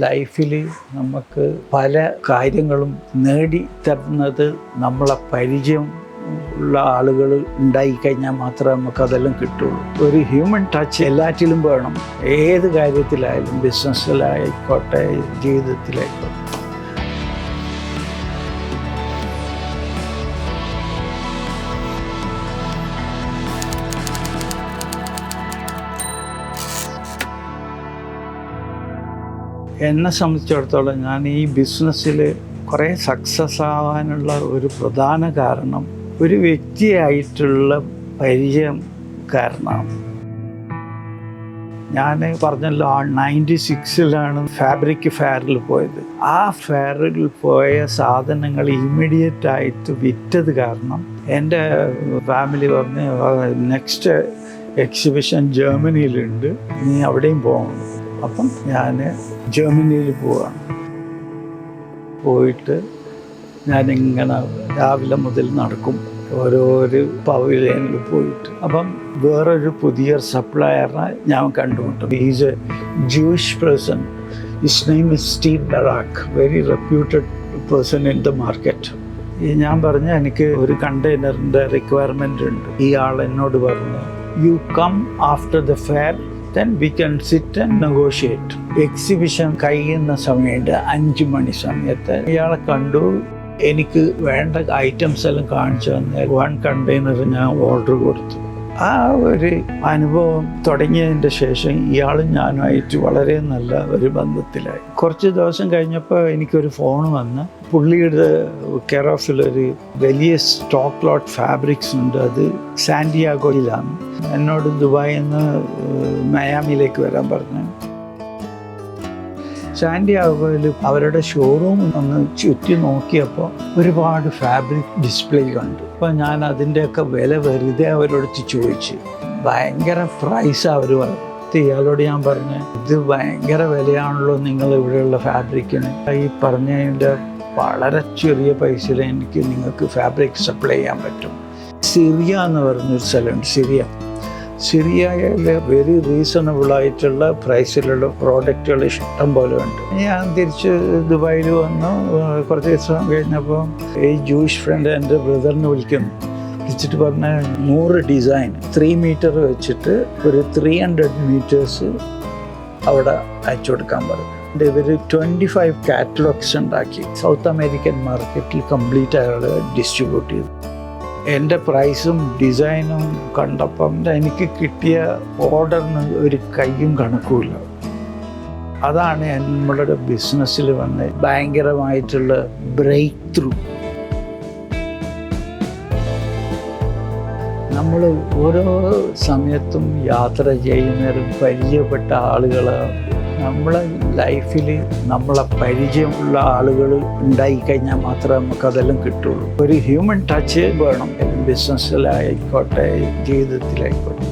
ലൈഫിൽ നമുക്ക് പല കാര്യങ്ങളും നേടി തരുന്നത് നമ്മളെ പരിചയം ഉള്ള ആളുകൾ ഉണ്ടായിക്കഴിഞ്ഞാൽ മാത്രമേ നമുക്ക് അതെല്ലാം കിട്ടുള്ളൂ. ഒരു ഹ്യൂമൻ ടച്ച് എല്ലാറ്റിലും വേണം. ഏത് കാര്യത്തിലായാലും ബിസിനസ്സിലായിക്കോട്ടെ ജീവിതത്തിലായിക്കോട്ടെ. എന്നെ സംബന്ധിച്ചിടത്തോളം ഞാൻ ഈ ബിസിനസ്സിൽ കുറേ സക്സസ് ആവാനുള്ള ഒരു പ്രധാന കാരണം ഒരു വ്യക്തിയായിട്ടുള്ള പരിചയം കാരണമാണ്. ഞാൻ പറഞ്ഞല്ലോ നയന്റി സിക്സിലാണ് ഫാബ്രിക് ഫെയറിൽ പോയത്. ആ ഫെയറിൽ പോയ സാധനങ്ങൾ ഇമ്മീഡിയറ്റ് ആയിട്ട് വിറ്റത് കാരണം എന്റെ ഫാമിലി പറഞ്ഞ് നെക്സ്റ്റ് എക്സിബിഷൻ ജർമ്മനിയിലുണ്ട് നീ അവിടെയും പോകണം. അപ്പം ഞാൻ ജർമ്മനിയിൽ പോവാണ്. പോയിട്ട് ഞാനിങ്ങനെ രാവിലെ മുതൽ നടക്കും. ഓരോരു പവലിയനിൽ പോയിട്ട്. അപ്പം വേറൊരു പുതിയ സപ്ലയറിനെ ഞാൻ കണ്ടുമുട്ടും. Is a Jewish person his name is Steve Barak very reputed person in the market ഞാൻ പറഞ്ഞു എനിക്ക് ഒരു കണ്ടെയ്നറിന്റെ റിക്വയർമെന്റ് ഉണ്ട്. ഈ ആൾ എന്നോട് പറഞ്ഞു you come after the fair then we can sit and negotiate exhibition കഴിയുന്ന സമയത്ത് അഞ്ച് മണി സമയത്ത് ഇയാളെ കണ്ടു. എനിക്ക് വേണ്ട ഐറ്റംസ് എല്ലാം കാണിച്ചു തന്നെ. വൺ കണ്ടെയ്നർ ഞാൻ ഓർഡർ കൊടുത്തു. ആ ഒരു അനുഭവം തുടങ്ങിയതിന്റെ ശേഷം ഇയാളും ഞാനുമായിട്ട് വളരെ നല്ല ഒരു ബന്ധത്തിലായി. കുറച്ച് ദിവസം കഴിഞ്ഞപ്പോൾ എനിക്കൊരു ഫോൺ വന്ന് പുള്ളിയുടെ കെയർ ഓഫിലൊരു വലിയ സ്റ്റോക്ക് ലോട്ട് ഫാബ്രിക്സ് ഉണ്ട് അത് സാൻഡിയാഗോയിലാണ് എന്നോട് ദുബായിൽ നിന്ന് വരാൻ പറഞ്ഞു. സാൻഡിയാഗോയിൽ അവരുടെ ഷോറൂം ഒന്ന് ചുറ്റി നോക്കിയപ്പോൾ ഒരുപാട് ഫാബ്രിക് ഡിസ്പ്ലേ കണ്ടു. അപ്പോൾ ഞാൻ അതിന്റെയൊക്കെ വില വെറുതെ അവരോട് ചോദിച്ചു. ഭയങ്കര പ്രൈസ് അവർ പറഞ്ഞു ഇയാളോട് ഞാൻ പറഞ്ഞു ഇത് ഭയങ്കര വിലയാണല്ലോ നിങ്ങൾ ഇവിടെയുള്ള ഫാബ്രിക്കിന് ഈ പറഞ്ഞതിന്റെ വളരെ ചെറിയ പൈസയിൽ എനിക്ക് നിങ്ങൾക്ക് ഫാബ്രിക് സപ്ലൈ ചെയ്യാൻ പറ്റും. സിറിയ എന്ന് പറഞ്ഞൊരു സ്ഥലമുണ്ട് സിറിയ. സിറിയയിലെ വെരി റീസണബിൾ ആയിട്ടുള്ള പ്രൈസിലുള്ള പ്രോഡക്റ്റുകൾ ഇഷ്ടം പോലെ ഉണ്ട്. ഞാൻ തിരിച്ച് ദുബായിൽ വന്നു കുറച്ച് ദിവസം കഴിഞ്ഞപ്പോൾ ഈ ജൂയിഷ് ഫ്രണ്ട് എന്റെ ബ്രദറിനെ വിളിക്കുന്നു. വിളിച്ചിട്ട് പറഞ്ഞ നൂറ് ഡിസൈൻ ത്രീ മീറ്റർ വെച്ചിട്ട് ഒരു ത്രീ ഹൺഡ്രഡ് മീറ്റേഴ്സ് അവിടെ അയച്ചു കൊടുക്കാൻ പറഞ്ഞു. ഇവർ ട്വന്റി ഫൈവ് കാറ്റലോഗ്സ് ഉണ്ടാക്കി. സൗത്ത് അമേരിക്കൻ മാർക്കറ്റിൽ കംപ്ലീറ്റ് അയാൾ ഡിസ്ട്രിബ്യൂട്ട് ചെയ്തു. എന്റെ പ്രൈസും ഡിസൈനും കണ്ടപ്പം എനിക്ക് കിട്ടിയ ഓർഡറിന് ഒരു കൈയും കണക്കുമില്ല. അതാണ് നമ്മളുടെ ബിസിനസ്സിൽ വന്ന് ഭയങ്കരമായിട്ടുള്ള ബ്രേക്ക് ത്രൂ നമ്മൾ ഓരോ സമയത്തും യാത്ര ചെയ്യുന്നവരും പരിചയപ്പെട്ട ആളുകൾ നമ്മളെ ലൈഫിൽ നമ്മളെ പരിചയമുള്ള ആളുകൾ ഉണ്ടായിക്കഴിഞ്ഞാൽ മാത്രമേ നമുക്ക് അതെല്ലാം കിട്ടുള്ളൂ. ഒരു ഹ്യൂമൻ ടച്ച് വേണം. ബിസിനസ്സിലായിക്കോട്ടെ ജീവിതത്തിലായിക്കോട്ടെ.